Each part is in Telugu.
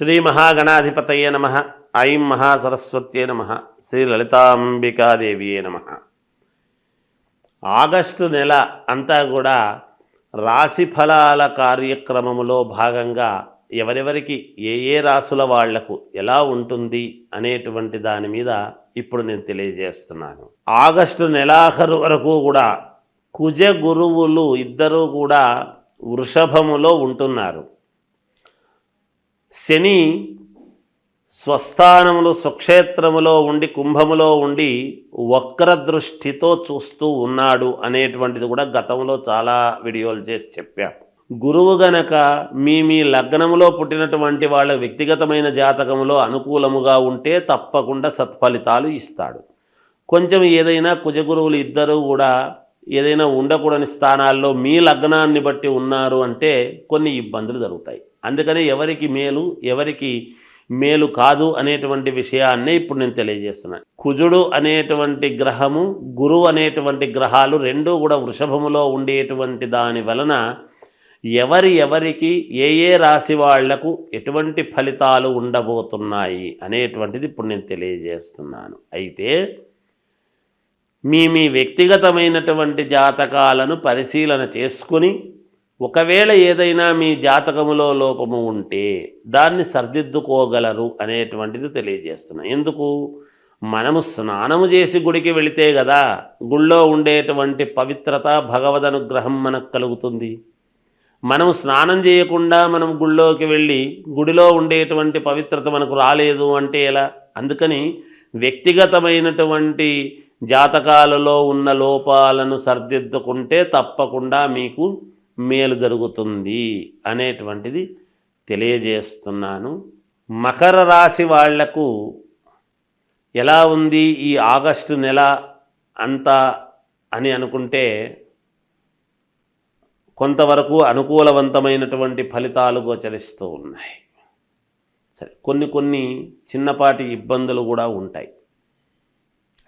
శ్రీ మహాగణాధిపతయ నమ ఐం మహాసరస్వత్యే నమ శ్రీ లలితాంబికాదేవియే నమ. ఆగస్టు నెల అంతా కూడా రాశి ఫలాల కార్యక్రమములో భాగంగా ఎవరెవరికి ఏ ఏ రాసుల వాళ్ళకు ఎలా ఉంటుంది అనేటువంటి దాని మీద ఇప్పుడు నేను తెలియజేస్తున్నాను. ఆగస్టు నెలాఖరు వరకు కూడా కుజ గురువులు ఇద్దరూ కూడా వృషభములో ఉంటున్నారు. శని స్వస్థానములు స్వక్షేత్రములో ఉండి కుంభములో ఉండి వక్ర దృష్టితో చూస్తూ ఉన్నాడు అనేటువంటిది కూడా గతంలో చాలా వీడియోలు చేసి చెప్పాం. గురువు గనక మీ మీ లగ్నములో పుట్టినటువంటి వాళ్ళ వ్యక్తిగతమైన జాతకములో అనుకూలముగా ఉంటే తప్పకుండా సత్ఫలితాలు ఇస్తాడు. కొంచెం ఏదైనా కుజగురువులు ఇద్దరు కూడా ఏదైనా ఉండకూడని స్థానాల్లో మీ లగ్నాన్ని బట్టి ఉన్నారు అంటే కొన్ని ఇబ్బందులు జరుగుతాయి. అందుకనే ఎవరికి మేలు ఎవరికి మేలు కాదు అనేటువంటి విషయాన్నే ఇప్పుడు నేను తెలియజేస్తున్నాను కుజుడు అనేటువంటి గ్రహము గురువు అనేటువంటి గ్రహాలు రెండూ కూడా వృషభములో ఉండేటువంటి దాని వలన ఎవరి ఎవరికి ఏ ఏ రాశి వాళ్ళకు ఎటువంటి ఫలితాలు ఉండబోతున్నాయి అనేటువంటిది ఇప్పుడు నేను తెలియజేస్తున్నాను. అయితే మీ మీ వ్యక్తిగతమైనటువంటి జాతకాలను పరిశీలన చేసుకుని ఒకవేళ ఏదైనా మీ జాతకములో లోపము ఉంటే దాన్ని సర్దిద్దుకోగలరు అనేటువంటిది తెలియజేస్తున్నాం. ఎందుకు? మనము స్నానము చేసి గుడికి వెళితే కదా గుళ్ళో ఉండేటువంటి పవిత్రత భగవద్ అనుగ్రహం మనకు కలుగుతుంది. మనం స్నానం చేయకుండా మనం గుళ్ళోకి వెళ్ళి గుడిలో ఉండేటువంటి పవిత్రత మనకు రాలేదు అంటే ఎలా? అందుకని వ్యక్తిగతమైనటువంటి జాతకాలలో ఉన్న లోపాలను సర్దిద్దుకుంటే తప్పకుండా మీకు మేలు జరుగుతుంది అనేటువంటిది తెలియజేస్తున్నాను. మకర రాశి వాళ్ళకు ఎలా ఉంది ఈ ఆగస్టు నెల అంతా అని అనుకుంటే కొంతవరకు అనుకూలవంతమైనటువంటి ఫలితాలు గోచరిస్తూ ఉన్నాయి. సరే కొన్ని కొన్ని చిన్నపాటి ఇబ్బందులు కూడా ఉంటాయి.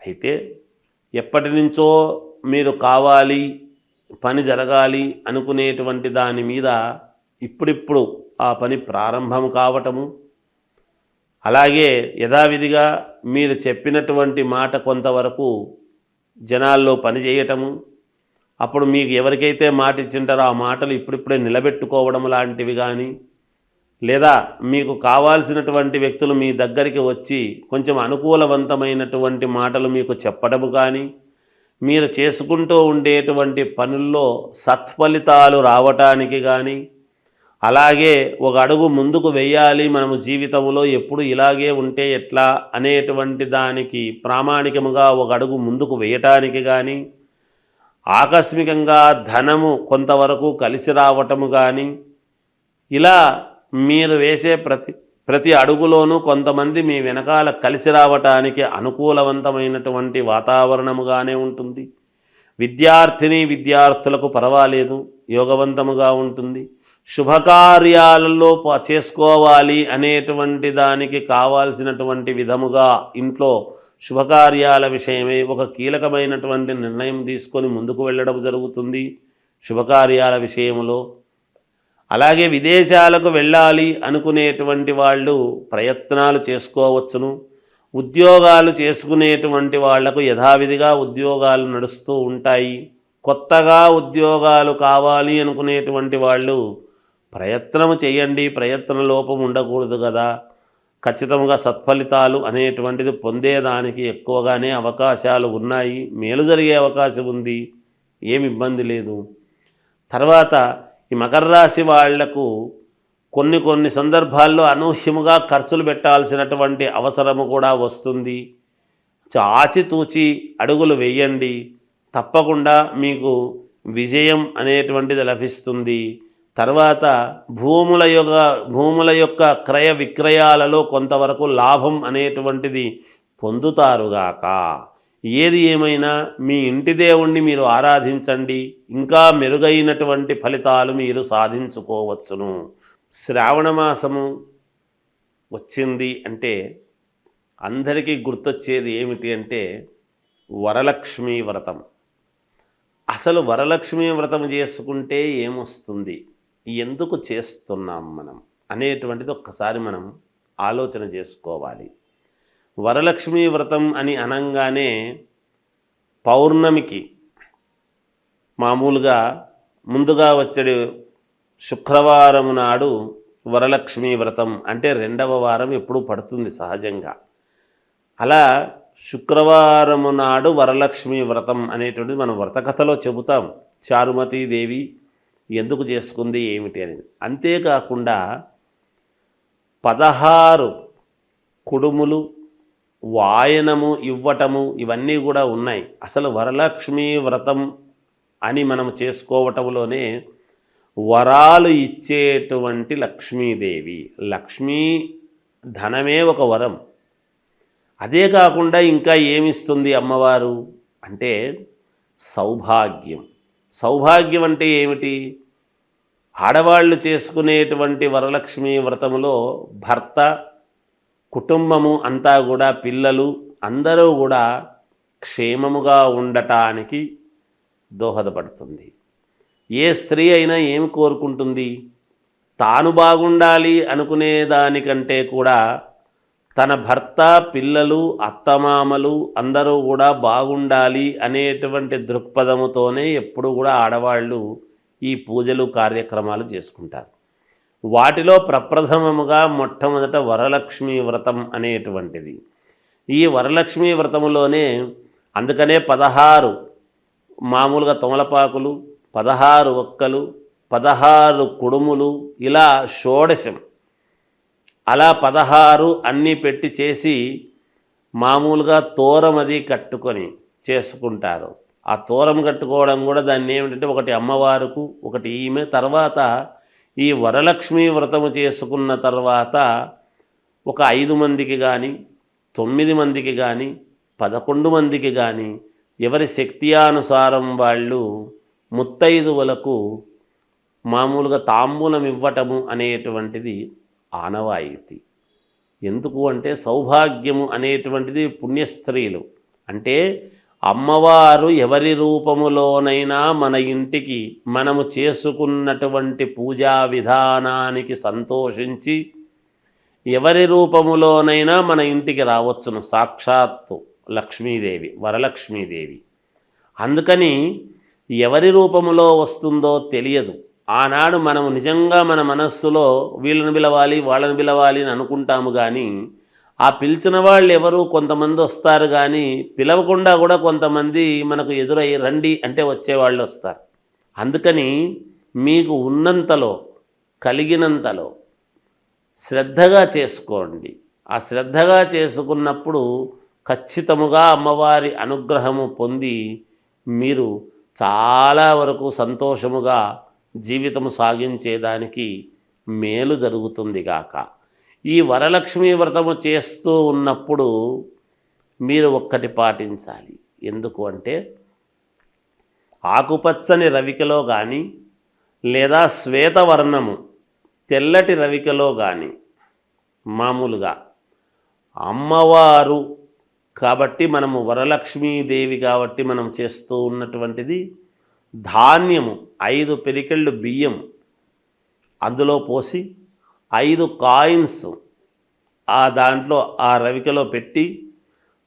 అయితే ఎప్పటి నుంచో మీరు కావాలి పని జరగాలి అనుకునేటువంటి దాని మీద ఇప్పుడిప్పుడు ఆ పని ప్రారంభం కావటము. అలాగే యథావిధిగా మీరు చెప్పినటువంటి మాట కొంతవరకు జనాల్లో పని చేయటము. అప్పుడు మీకు ఎవరికైతే మాట ఇచ్చింటారో ఆ మాటలు ఇప్పుడిప్పుడే నిలబెట్టుకోవడం లాంటివి కానీ లేదా మీకు కావాల్సినటువంటి వ్యక్తులు మీ దగ్గరికి వచ్చి కొంచెం అనుకూలవంతమైనటువంటి మాటలు మీకు చెప్పడము కానీ మీరు చేసుకుంటూ ఉండేటువంటి పనుల్లో సత్ఫలితాలు రావటానికి కానీ అలాగే ఒక అడుగు ముందుకు వెయ్యాలి మనము జీవితంలో ఎప్పుడు ఇలాగే ఉంటే ఎట్లా అనేటువంటి దానికి ప్రామాణికముగా ఒక అడుగు ముందుకు వేయటానికి కానీ ఆకస్మికంగా ధనము కొంతవరకు కలిసి రావటము కానీ ఇలా మీరు వేసే ప్రతి ప్రతి అడుగులోనూ కొంతమంది మీ వెనకాల కలిసి రావటానికి అనుకూలవంతమైనటువంటి వాతావరణముగానే ఉంటుంది. విద్యార్థిని విద్యార్థులకు పర్వాలేదు యోగవంతముగా ఉంటుంది. శుభకార్యాలలో ప- చేసుకోవాలి అనేటువంటి దానికి కావాల్సినటువంటి విధముగా ఇంట్లో శుభకార్యాల విషయమై ఒక కీలకమైనటువంటి నిర్ణయం తీసుకొని ముందుకు వెళ్ళడం జరుగుతుంది. శుభకార్యాల విషయంలో అలాగే విదేశాలకు వెళ్ళాలి అనుకునేటువంటి వాళ్ళు ప్రయత్నాలు చేసుకోవచ్చును. ఉద్యోగాలు చేసుకునేటువంటి వాళ్ళకు యథావిధిగా ఉద్యోగాలు నడుస్తూ ఉంటాయి. కొత్తగా ఉద్యోగాలు కావాలి అనుకునేటువంటి వాళ్ళు ప్రయత్నము చేయండి. ప్రయత్న లోపం ఉండకూడదు కదా. ఖచ్చితంగా సత్ఫలితాలు అనేటువంటిది పొందేదానికి ఎక్కువగానే అవకాశాలు ఉన్నాయి. మేలు జరిగే అవకాశం ఉంది. ఏమి ఇబ్బంది లేదు. తర్వాత ఈ మకర రాశి వాళ్ళకు కొన్ని కొన్ని సందర్భాల్లో అనూహ్యముగా ఖర్చులు పెట్టాల్సినటువంటి అవసరము కూడా వస్తుంది. ఆచితూచి అడుగులు వేయండి. తప్పకుండా మీకు విజయం అనేటువంటిది లభిస్తుంది. తర్వాత భూముల యొక్క భూముల యొక్క క్రయ విక్రయాలలో కొంతవరకు లాభం అనేటువంటిది పొందుతారుగాక ఏది ఏమైనా మీ ఇంటి దేవుణ్ణి మీరు ఆరాధించండి ఇంకా మెరుగైనటువంటి ఫలితాలు మీరు సాధించుకోవచ్చును. శ్రావణ మాసము వచ్చింది అంటే అందరికీ గుర్తొచ్చేది ఏమిటి అంటే వరలక్ష్మీ వ్రతం. అసలు వరలక్ష్మీ వ్రతం చేసుకుంటే ఏమొస్తుంది? ఎందుకు చేస్తున్నాం మనం? అనేటువంటిది ఒక్కసారి మనం ఆలోచన చేసుకోవాలి. వరలక్ష్మీ వ్రతం అని అనంగానే పౌర్ణమికి మామూలుగా ముందుగా వచ్చే శుక్రవారం నాడు వరలక్ష్మీ వ్రతం. అంటే రెండవ వారం ఎప్పుడు పడుతుంది సహజంగా. అలా శుక్రవారము నాడు వరలక్ష్మి వ్రతం అనేటువంటిది మనం వ్రతకథలో చెబుతాం. చారుమతి దేవి ఎందుకు చేసుకుంది ఏమిటి అనేది. అంతేకాకుండా పదహారు కుడుములు వాయనము ఇవ్వటము ఇవన్నీ కూడా ఉన్నాయి. అసలు వరలక్ష్మీ వ్రతం అని మనం చేసుకోవటంలోనే వరాలు ఇచ్చేటువంటి లక్ష్మీదేవి. లక్ష్మీ ధనమే ఒక వరం. అదే కాకుండా ఇంకా ఏమిస్తుంది అమ్మవారు? అంటే సౌభాగ్యం. సౌభాగ్యం అంటే ఏమిటి? ఆడవాళ్ళు చేసుకునేటువంటి వరలక్ష్మి వ్రతములో భర్త కుటుంబము అంతా కూడా పిల్లలు అందరూ కూడా క్షేమముగా ఉండటానికి దోహదపడుతుంది. ఏ స్త్రీ అయినా ఏమి కోరుకుంటుంది? తాను బాగుండాలి అనుకునే దానికంటే కూడా తన భర్త పిల్లలు అత్తమామలు అందరూ కూడా బాగుండాలి అనేటువంటి దృక్పథముతోనే ఎప్పుడు కూడా ఆడవాళ్ళు ఈ పూజలు కార్యక్రమాలు చేసుకుంటారు. వాటిలో ప్రప్రథమముగా మొట్టమొదట వరలక్ష్మి వ్రతం అనేటువంటిది. ఈ వరలక్ష్మి వ్రతములోనే అందుకనే పదహారు మామూలుగా తమలపాకులు పదహారు ఒక్కలు పదహారు కుడుములు ఇలా షోడశం. అలా పదహారు అన్నీ పెట్టి చేసి మామూలుగా తోరం అది కట్టుకొని చేసుకుంటారు. ఆ తోరం కట్టుకోవడం కూడా దాన్ని ఏమిటంటే ఒకటి అమ్మవారుకు ఒకటి ఈమె తర్వాత ఈ వరలక్ష్మి వ్రతము చేసుకున్న తర్వాత ఒక ఐదు మందికి కానీ తొమ్మిది మందికి కానీ పదకొండు మందికి కానీ ఎవరి శక్తియానుసారం వాళ్ళు ముత్తైదువులకు మామూలుగా తాంబూలం ఇవ్వటము అనేటువంటిది ఆనవాయితీ. ఎందుకు అంటే సౌభాగ్యము అనేటువంటిది పుణ్యస్త్రీలు. అంటే అమ్మవారు ఎవరి రూపములోనైనా మన ఇంటికి మనము చేసుకున్నటువంటి పూజా విధానానికి సంతోషించి ఎవరి రూపములోనైనా మన ఇంటికి రావచ్చును. సాక్షాత్తు లక్ష్మీదేవి వరలక్ష్మీదేవి. అందుకని ఎవరి రూపములో వస్తుందో తెలియదు. ఆనాడు మనము నిజంగా మన మనస్సులో వీళ్ళని పిలవాలి వాళ్ళని పిలవాలి అని అనుకుంటాము కానీ ఆ పిలిచిన వాళ్ళు ఎవరు కొంతమంది వస్తారు కానీ పిలవకుండా కూడా కొంతమంది మనకు ఎదురై రండి అంటే వచ్చేవాళ్ళు వస్తారు. అందుకని మీకు ఉన్నంతలో కలిగినంతలో శ్రద్ధగా చేసుకోండి. ఆ శ్రద్ధగా చేసుకున్నప్పుడు ఖచ్చితముగా అమ్మవారి అనుగ్రహము పొంది మీరు చాలా వరకు సంతోషముగా జీవితము సాగించేదానికి మేలు జరుగుతుంది గాక. ఈ వరలక్ష్మి వ్రతము చేస్తూ ఉన్నప్పుడు మీరు ఒక్కటి పాటించాలి. ఎందుకు అంటే ఆకుపచ్చని రవికలో కానీ లేదా శ్వేతవర్ణము తెల్లటి రవికలో కానీ మామూలుగా అమ్మవారు కాబట్టి మనము వరలక్ష్మీదేవి కాబట్టి మనం చేస్తూ ఉన్నటువంటిది ధాన్యము ఐదు పెరికెళ్ళు బియ్యం అందులో పోసి ఐదు కాయిన్స్ ఆ దాంట్లో ఆ రవికలో పెట్టి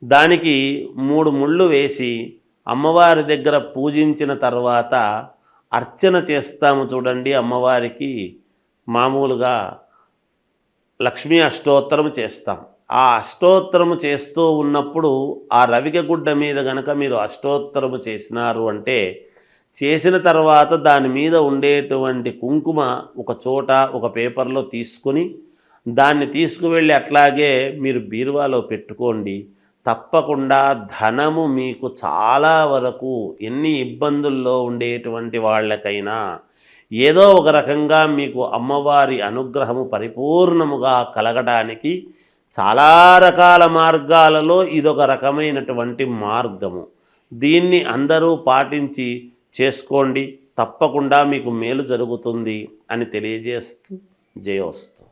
దానికి మూడు ముళ్ళు వేసి అమ్మవారి దగ్గర పూజించిన తర్వాత అర్చన చేస్తాము చూడండి అమ్మవారికి మామూలుగా లక్ష్మీ అష్టోత్తరం చేస్తాం. ఆ అష్టోత్తరము చేస్తూ ఉన్నప్పుడు ఆ రవిక గుడ్డ మీద గనక మీరు అష్టోత్తరము చేసినారు అంటే చేసిన తర్వాత దాని మీద ఉండేటువంటి కుంకుమ ఒక చోట ఒక పేపర్లో తీసుకొని దాన్ని తీసుకువెళ్ళి అట్లాగే మీరు బీరువాలో పెట్టుకోండి. తప్పకుండా ధనము మీకు చాలా వరకు ఎన్ని ఇబ్బందుల్లో ఉండేటువంటి వాళ్ళకైనా ఏదో ఒక రకంగా మీకు అమ్మవారి అనుగ్రహము పరిపూర్ణముగా కలగడానికి చాలా రకాల మార్గాలలో ఇదొక రకమైనటువంటి మార్గము. దీన్ని అందరూ పాటించి చేసుకోండి తప్పకుండా మీకు మేలు జరుగుతుంది అని తెలియజేస్తూ జయోస్తు.